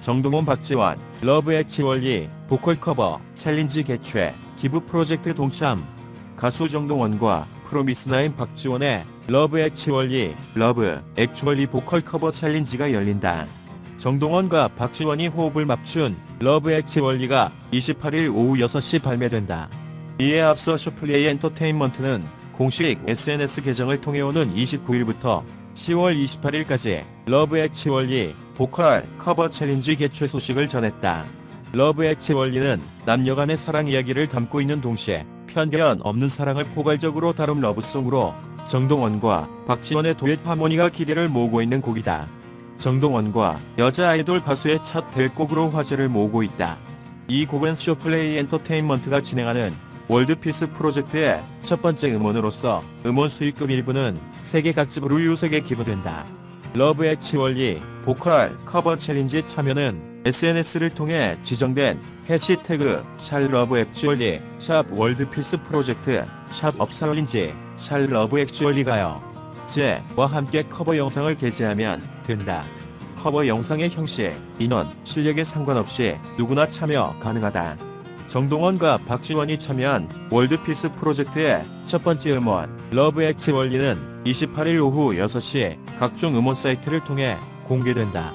정동원 박지원, 러브 액치월리, 보컬 커버, 챌린지 개최, 기부 프로젝트 동참. 가수 정동원과 프로미스나인 박지원의 러브 액치월리, 러브 액츄얼리 보컬 커버 챌린지가 열린다. 정동원과 박지원이 호흡을 맞춘 러브 액치월리가 28일 오후 6시 발매된다. 이에 앞서 쇼플레이 엔터테인먼트는 공식 SNS 계정을 통해 오는 29일부터 10월 28일까지 러브 액치월리 보컬 커버 챌린지 개최 소식을 전했다. 러브 액치월리는 남녀 간의 사랑 이야기를 담고 있는 동시에 편견 없는 사랑을 포괄적으로 다룬 러브송으로 정동원과 박지원의 도엣 하모니가 기대를 모으고 있는 곡이다. 정동원과 여자 아이돌 가수의 첫 대곡으로 화제를 모으고 있다. 이 곡은 쇼플레이 엔터테인먼트가 진행하는 월드피스 프로젝트의 첫 번째 음원으로서 음원 수익금 일부는 세계 각집으로 유색에 기부된다. 러브 액치월리 보컬 커버 챌린지 참여는 SNS를 통해 지정된 해시태그 샬 러브 액츄얼리 샵 월드 피스 프로젝트 샵 업살린지 샬 러브 액츄얼리가요. 제와 함께 커버 영상을 게재하면 된다. 커버 영상의 형식, 인원, 실력에 상관없이 누구나 참여 가능하다. 정동원과 박지원이 참여한 월드피스 프로젝트의 첫 번째 음원 러브 액치월리는 28일 오후 6시 각종 음원 사이트를 통해 공개된다.